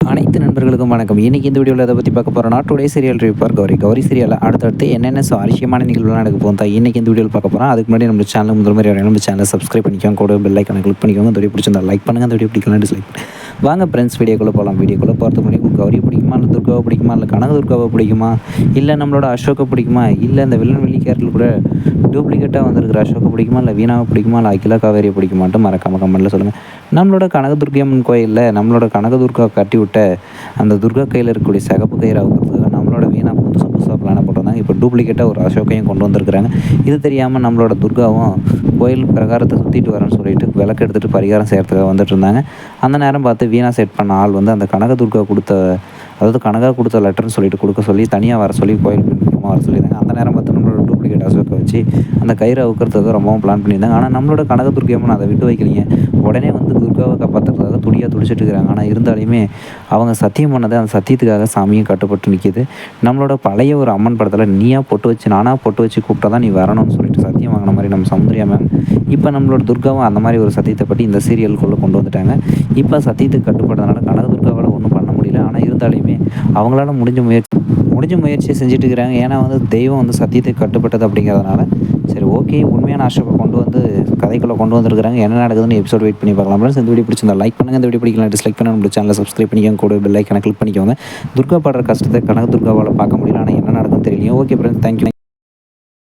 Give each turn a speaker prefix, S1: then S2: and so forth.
S1: அனைத்து நண்பர்களுக்கும் வணக்கம். இன்னைக்கு இந்த வீடியோவில் அதை பற்றி பார்க்க போகிறோம்னா today serial review Gauri Gauri சீரியலில் அடுத்தடுத்து என்னென்ன சுவாரஸ்யமான நிகழ்வுலாம் நடக்க போகும் தான் இன்னைக்கு இந்த வீடியோவில் பார்க்க போகிறோம் அதுக்கு முன்னாடி நம்ம சேனல் முதல் மாதிரி வரையும் நம்ம சேனலை சப்ஸ்கிரைப் பண்ணிக்கோங்க. கூட பெல் ஐக்கனை கிளிக் பண்ணிக்கோங்க. இந்த வீடியோ பிடிச்சிருந்தா லைக் பண்ணுங்கள் அந்த வீடியோ பிடிக்கலாம் டிஸ்லைக் வாங்க ஃப்ரெண்ட்ஸ் வீடியோக்குள்ளே போகலாம் வீடியோக்குள்ளே போகிறது முடியும். கௌரி பிடிக்குமா? இல்லை துர்காவை பிடிக்குமா? இல்லை கனக துர்காவை பிடிக்குமா? இல்லை நம்மளோட அசோக்கை பிடிக்குமா? இல்லை இந்த வில்லன் வெள்ளி கேரட்டில் கூட டூப்ளிகேட்டாக வந்திருக்கிற அசோக்கை பிடிக்குமா? இல்லை வீணாவை பிடிக்குமா? இல்லை அகிலா காவேரியை பிடிக்குமான்ட்டு மறக்காம கமெண்ட்டில் சொல்லுங்கள் நம்மளோட கனக துர்கியம்மன் கோயிலில் நம்மளோட கனகதுர்கா கட்டி விட்ட அந்த துர்கா கையில் இருக்கக்கூடிய சிகப்பு கயிறு நம்மளோட வீணா புதுசு புதுசாக பிளான போட்டிருந்தாங்க இப்போ டூப்ளிகேட்டாக ஒரு அசோக்கையும் கொண்டு வந்திருக்கிறாங்க. இது தெரியாமல் நம்மளோட துர்காவும் கோயில் பிரகாரத்தை சுற்றிட்டு வரேன்னு சொல்லிட்டு விளக்கு எடுத்துகிட்டு பரிகாரம் செய்கிறதுக்காக வந்துட்டு இருந்தாங்க. அந்த நேரம் பார்த்து வீணா செட் பண்ண ஆள் வந்து அந்த கனக துர்கா கொடுத்த அதாவது கனகா கொடுத்த லெட்டர்னு சொல்லிட்டு கொடுக்க சொல்லி தனியாக வர சொல்லி கோயில் வர சொல்லியிருந்தாங்க. அந்த நேரம் பார்த்து நம்மளோட டூப்ளிகேட் அசோக்கை வச்சு அந்த கயிறை அவுக்கிறதுக்கு ரொம்பவும் பிளான் பண்ணியிருந்தாங்க. ஆனால் நம்மளோட கனக அம்மன் அதை விட்டு வைக்கலைங்க. உடனே வந்து துர்காவை காப்பாற்றுறது துடியாக துடிச்சிட்டு இருக்கிறாங்க. ஆனால் இருந்தாலுமே அவங்க சத்தியம் பண்ணதை அந்த சத்தியத்துக்காக சாமியும் கட்டுப்பட்டு நிற்கிது நம்மளோட பழைய ஒரு அம்மன் படத்தில் நீயா பொட்டு வச்சு நானாக பொட்டு வச்சு கூப்பிட்டா தான் நீ வரணும்னு சொல்லிட்டு சத்தியம் வாங்கின மாதிரி நம்ம சௌந்தர்யா மேம் இப்போ நம்மளோட துர்காவும் அந்த மாதிரி ஒரு சத்தியத்தை பற்றி இந்த சீரியலுக்குள்ளே கொண்டு வந்துட்டாங்க. இப்போ சத்தியத்துக்கு கட்டுப்பட்டதுனால கனகதுர்காவால் ஒன்றும் பண்ண முடியல. ஆனால் இருந்தாலுமே அவங்களால முடிஞ்ச முயற்சி முடிஞ்ச முயற்சியை செஞ்சுட்டு இருக்கிறாங்க. ஏன்னா வந்து தெய்வம் வந்து சத்தியத்துக்கு கட்டுப்பட்டது அப்படிங்கிறதுனால சரி ஓகே உண்மையான ஆசைப்பை கொண்டு வந்து கதைக்குள்ளே கொண்டு வந்திருக்காங்க என்ன நடக்குதுன்னு எபிசோட் வெயிட் பண்ணி பார்க்கலாம். ஃப்ரெண்ட்ஸ் இந்த வீடியோ பிடிச்சிருந்தா லைக் பண்ணுங்கள் இந்த வீடியோ பிடிக்கலாம் டிஸ்லைக் பண்ண நம்ம சேனலை சப்ஸ்கிரைப் பண்ணிக்கோங்க. கூட பெல் ஐக்கனை கிளிக் பண்ணிக்கோங்க. துர்கா பாடுற கஷ்டத்தை கனக துர்காவால் பார்க்க முடியல. ஆனால் என்ன நடக்குதுன்னு தெரியலையும் ஓகே ஃப்ரெண்ட்ஸ் தேங்க்யூ